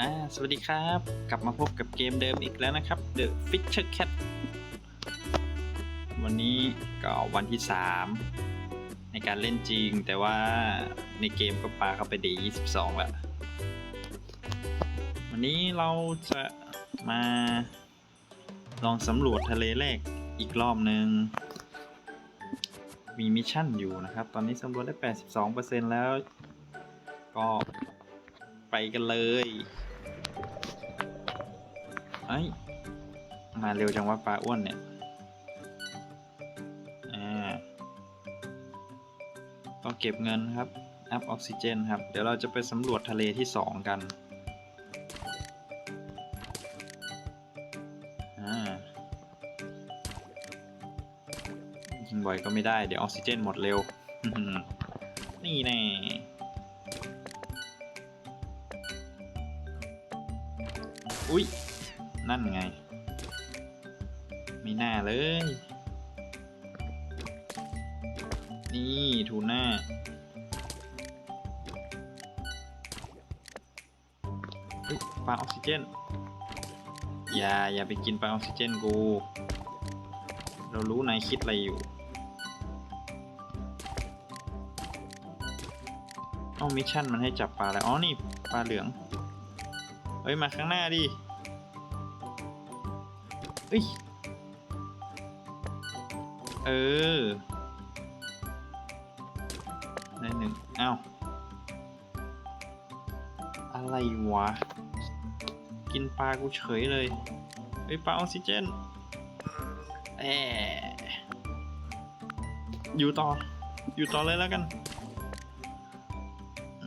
อ่าสวัสดีครับ กลับมาพบกับเกมเดิมอีกแล้วนะครับ The Fisher Cat วันนี้ก็วันที่ 3 ในการเล่นจริง แต่ว่าในเกมก็ปาเข้าไปดี22แล้ว วันนี้เราจะมาลองสำรวจทะเลแรกอีกรอบหนึ่งมีมิชชั่นอยู่นะครับ ตอนนี้สำรวจได้ 82%แล้ว ก็ไปกันเลย อ้ยมาเร็วจังว่าปลาอ้วนเนี่ยอ่าต้องเก็บเงินครับ อัพออกซิเจนครับ เดี๋ยวเราจะไปสำรวจทะเลที่สองกันอ่ายิงบ่อยก็ไม่ได้ เดี๋ยวออกซิเจนหมดเร็ว นี่แน่อุ๊ย นั่นไงไม่น่าเลย นี่ทูน่าปลาออกซิเจน อย่า อย่าไปกินปลาออกซิเจนกู เรารู้นายคิดอะไรอยู่อ้อมิชชั่นมันให้จับปลาแล้ว อ๋อ นี่ ปลาเหลือง เฮ้ย มาข้างหน้าดิ เอ้ย เออได้หนึ่งอ้าวอะไรวะ กินปลากูเฉยเลยเฮ้ยปลาออกซิเจนแอะอยู่ต่อ อยู่ต่อเลยแล้วกัน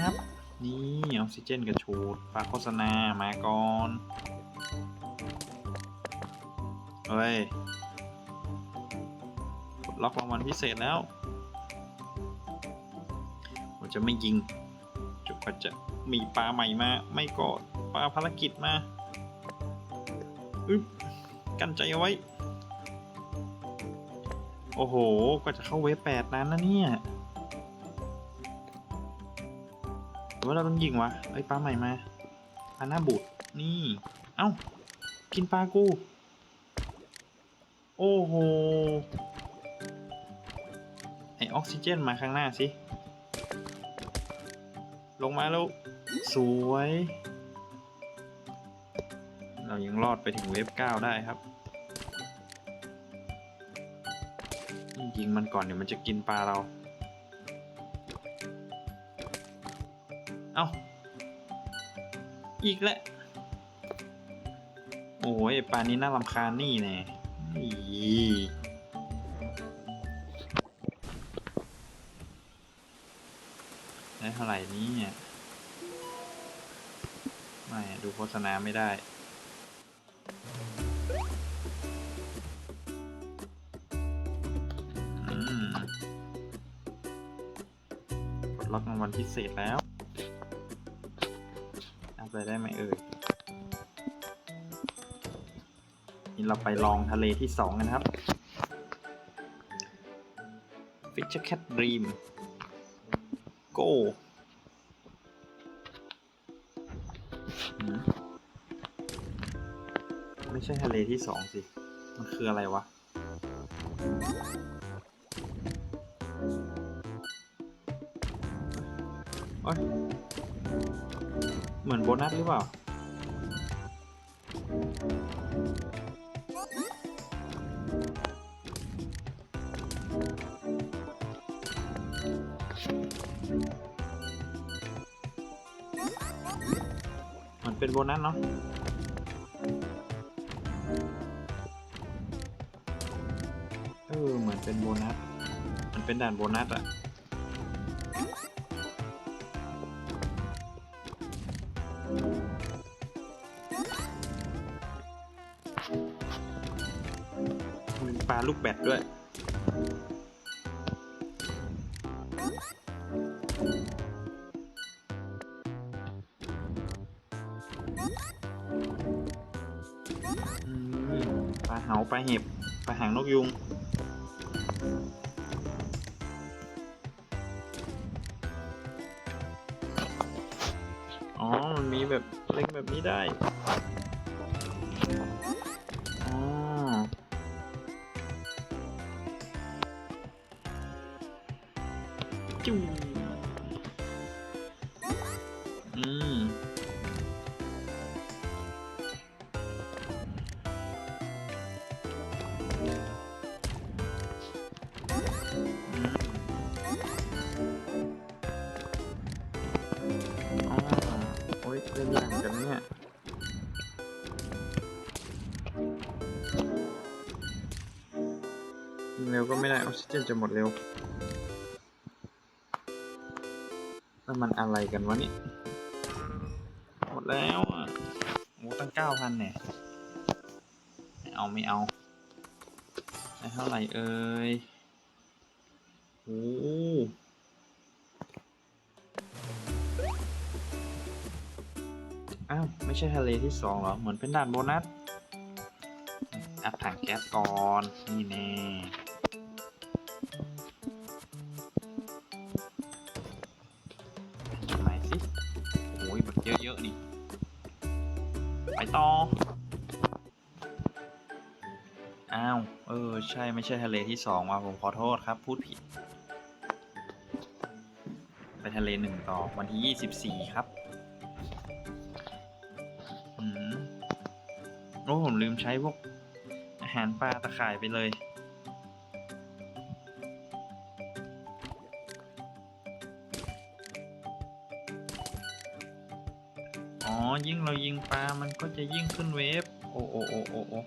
นับ นี่ออกซิเจนกระชูดปลาโฆษณามาก่อน เฮ้ยกดล็อกรางวัลพิเศษแล้วผมจะไม่ยิงจนกว่าจะมีปลาใหม่มา ไม่ก็ปลาภารกิจมาอึ๊บกันใจเอาไว้ โอ้โห ก็จะเข้าเวฟแปดนั้นนะเนี่ยหรือว่าเราต้องยิงวะเอ้ยปลาใหม่มาปลาหน้าบูดนี่ เอ้า กินปลากู โอ้โหไอออกซิเจนมาข้างหน้าสิ ลงมาแล้ว สวย เรายังรอดไปถึงเวฟเก้าได้ครับ ยิงมันก่อนเดี๋ยวมันจะกินปลาเรา เอาอีกแล้ว โอ้ยปลานี้น่ารำคาญนี่แน่ อีได้เท่าไหร่นี้เนี่ย ไม่ดูโฆษณาไม่ได้ อืมกดล็อกรางวัลพิเศษแล้ว เอาไปได้ไหมเอ่ย เราไปลองทะเลที่สองกันครับ Fisher Cat Dream Go ไม่ใช่ทะเลที่สองสิ มันคืออะไรวะ เหมือนโบนัสหรือเปล่า เป็นโบนัสเนาะเออเหมือนเป็นโบนัส มันเป็นด่านโบนัสอะมีปลาลูกแบดด้วย ลาเหาปลาเห็บปลาหางนกยุงอ๋อ มันมีแบบเล็งแบบนี้ได้ อ๋อจูอื จะหมดเร็วแล้วมันอะไรกันวะนี่ หมดแล้วอะโอ้ตั้งเก้าพันเนี่ย ไม่เอาไม่เอาได้เท่าไหร่เอ่ยโอ้อ้าว ไม่ใช่ทะเลที่สองเหรอ เหมือนเป็นด่านโบนัส อัพถังแก๊สก่อน นี่แน่ เยอะๆนี่ ไปต่อ อ้าว เออ ใช่ไม่ใช่ทะเลที่สองว่ะผมขอโทษครับ พูดผิด ไปทะเลหนึ่งต่อวันที่ยี่สิบสี่ครับอืมโอ้ผมลืมใช้พวกอาหารปลาตะข่ายไปเลย เรายิงปลา มันก็จะยิ่งขึ้นเวฟ โอ้โอ้โอ้โอ้โอ้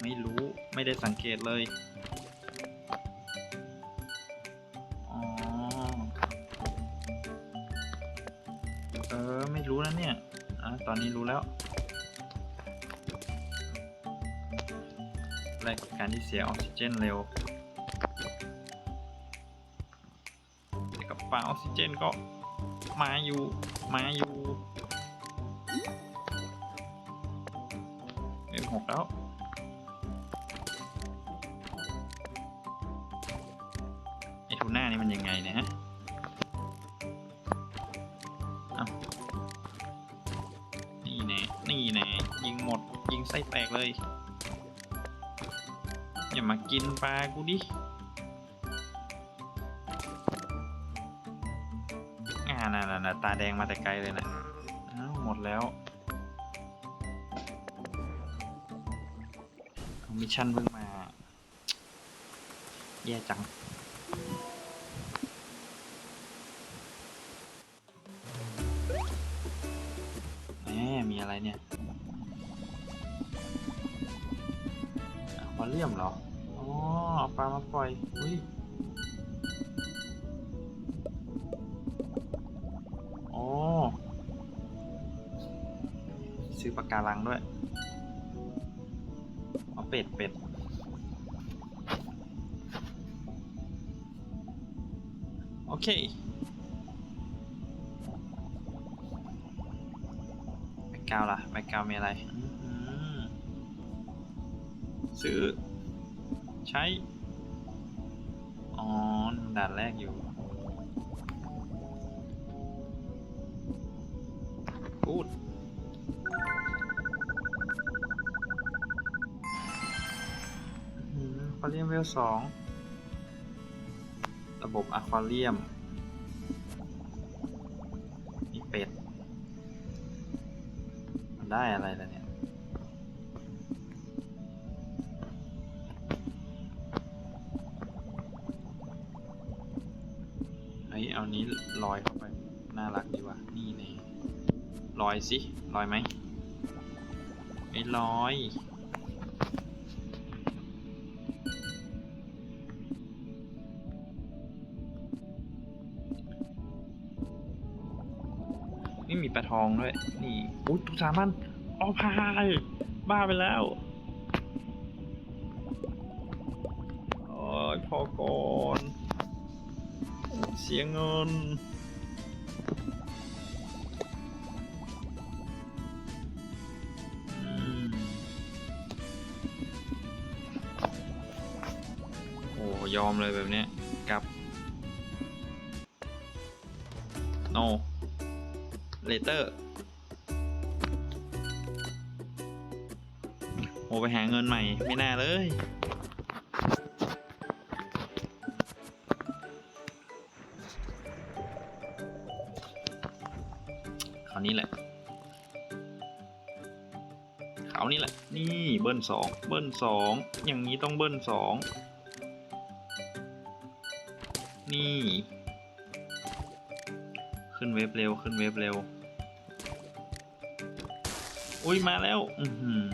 ไม่รู้ ไม่ได้สังเกตเลย อ๋อ เออ ไม่รู้นะเนี่ย อะ ตอนนี้รู้แล้วแลกกับการที่เสียออกซิเจนเร็วแต่กับปลาออกซิเจนก็มาอยู่ มาอยู่ ยังไงนี่ยฮะนี่แน่นี่แน่ยิงหมด ยิงไส้แตกเลย อย่ามากินปลากูดิอ่าน่ะน่ะน่ะตาแดงมาแต่ไกลเลยนะอ้าวหมดแล้วเอามิชชั่นเพิ่งมา แย่จัง อะไรเนี่ยควาเรียมเหรอ อ๋อเอาปลามาปล่อย อุ้ยโอ้ซื้อปากการังด้วย เอาเป็ดเป็ดโอเค กกราวด์ล่ะแบ็กกราวด์มีอะไรอื้อหือซื้อ ใช้ อ๋อด่านแรกอยู่พูดอื้อหืออควาเรียมเวลสอง ระบบอะควาเรียมมี ได้อะไรล่ะเนี่ย เฮ้ย เอานี้ลอยเข้าไป น่ารักดีว่ะ นี่เน่ลอยสิลอยไหมไอ้ลอย ปลาทองด้วย นี่อุ้ยทุกสามันออพายบ้าไปแล้วโอ้ยพอก่อนเสียเงินอืมโอ้ยอมเลยแบบเนี้ เลเตอร์โอไปหาเงินใหม่ ไม่น่าเลย คราวนี้แหละคราวนี้แหละ นี่เบิ้ลสองเบิ้ลสองอย่างนี้ต้องเบิ้ลสองนี่ ขึ้นเว็บเร็ว ขึ้นเว็บเร็ว อุ้ยมาแล้ว อือหือ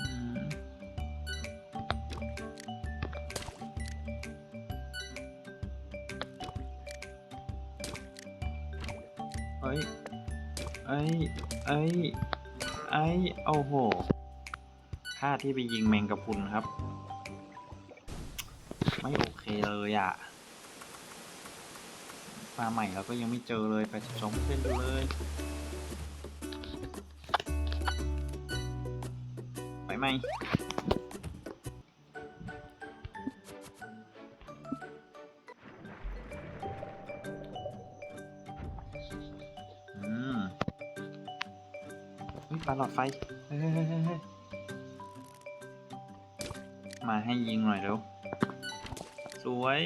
อืมเอ้ยเอ้ยเอ้ยเอ้ยโอ้โหท่าที่ไปยิงแมงกะพรุนครับ ไม่โอเคเลยอะ มาใหม่เราก็ยังไม่เจอเลย 82เส้นเลยไปไหมอืมอุ๊ยปลาหลอดไฟ มาให้ยิงหน่อยเร็ว สวย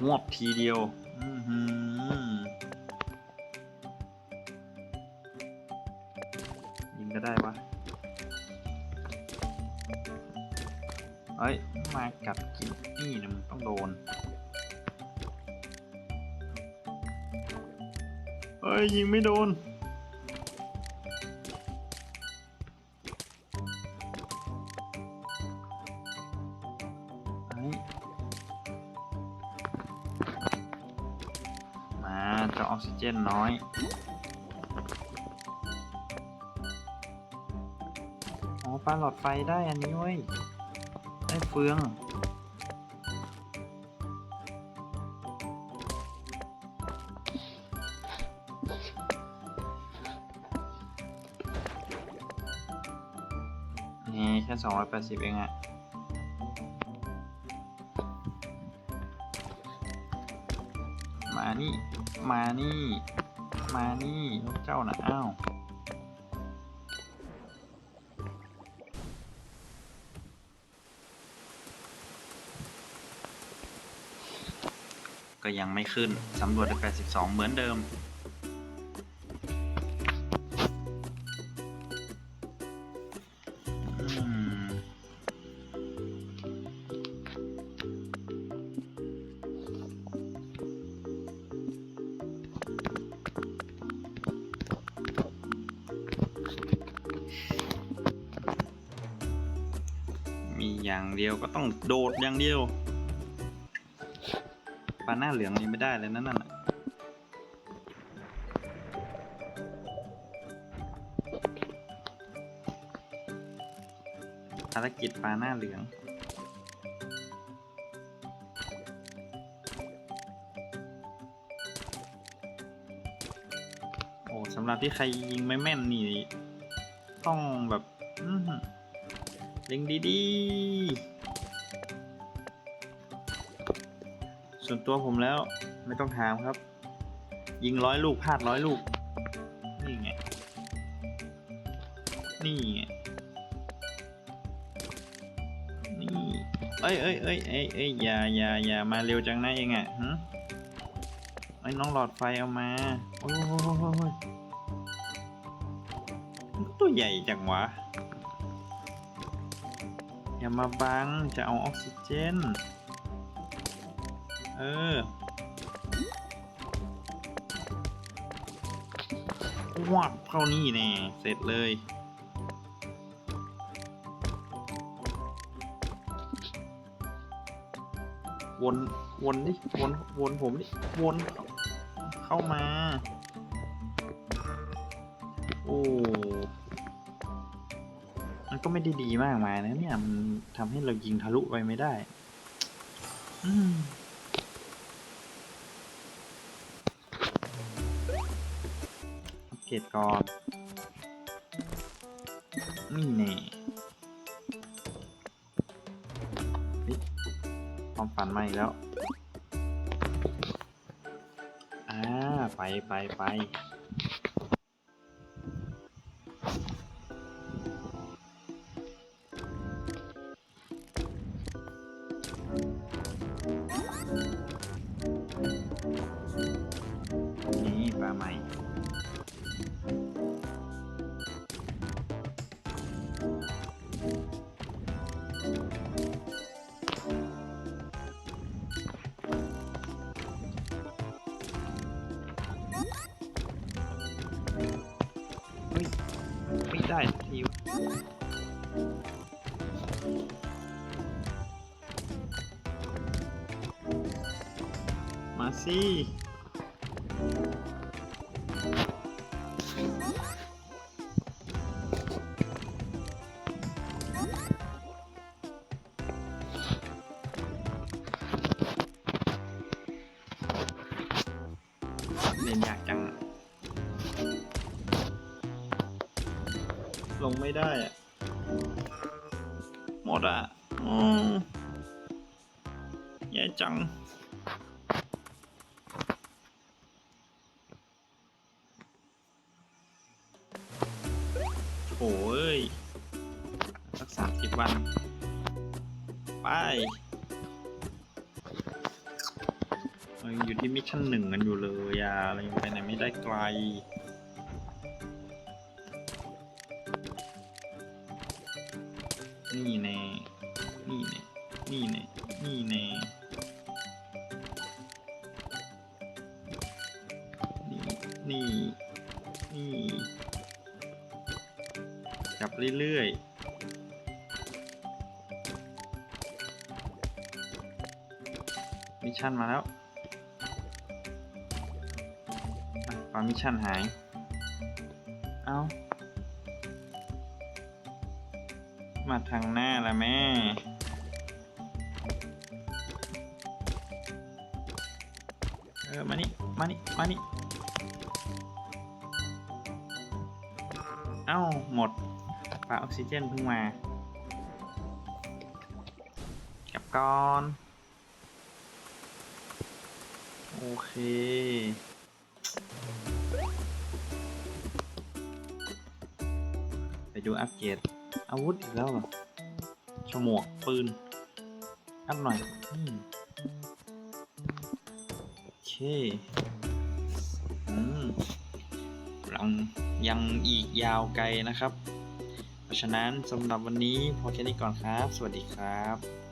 หวบทีเดียวยิงก็ได้วะเอ้ย มากัดกินนี่นะมึงต้องโดน เอ้ย ยิงไม่โดน อยอ๋อปลาหลอดไฟได้อันนี้เว้ย ได้เฟือง นี่แค่สองร้อยแปดสิบเองอะมานี่ มานี่ มานี่นกเจ้านะอ้าวก็ยังไม่ขึ้น สำรวจได้82 เหมือนเดิม อย่างเดียวก็ต้องโดดอย่างเดียวปลาหน้าเหลืองนี่ไม่ได้เลยนั่นน่ะภารกิจปลาหน้าเหลืองโอ้สำหรับที่ใครยิงไม่แม่นนี่ ต้องแบบ อื้อหือเล็งดีๆ ส่วนตัวผมแล้วไม่ต้องถามครับ ยิงร้อยลูกพลาดร้อยลูก นี่ไง นี่ไง นี่ เอ้ยเอ้ยเอ้ยเอ้ยเอ้ยอย่าอย่าอย่ามาเร็วจังนะเองอะฮะไอ้น้องหลอดไฟเอามา โอ้ยตัวใหญ่จังวะ อย่ามาบัง จะเอาออกซิเจน เออ วับเข้านี่แน่ เสร็จเลย วน วนดิ วน วนผมดิ วน เข้ามา โอ้ ก็ไม่ได้ดีมากมายนะเนี่ยมันทำให้เรายิงทะลุไปไม่ได้ อืมอัปเกรดก่อนนี่แน่ความฝันมาอีกแล้ว อ่า ไปไปไป สิเล่นยากจัง ลงไม่ได้อะหมดอะอืมแย่จัง โอ้ย สักสามสิบวัน ไปเรายังอยู่ที่มิชชั่นหนึ่งกันอยู่เลยอะเรายังไปไหนไม่ได้ไกลนี่แน่ จับเรื่อยๆ มิชชั่นมาแล้วอะปามิชชั่นหาย เอามาทางหน้าละแม่เออมานี่ มานี่ มานี่ เอ้า หมด ปลาออกซิเจนเพิ่งมา กับก่อน โอเคไปดูอัปเกรดอาวุธอีกแล้วเหรอฉมวกปืน อัพหน่อยอโอเค อืมยังยังอีกยาวไกลนะครับ เพราะฉะนั้นสำหรับวันนี้พอแค่นี้ก่อนครับ สวัสดีครับ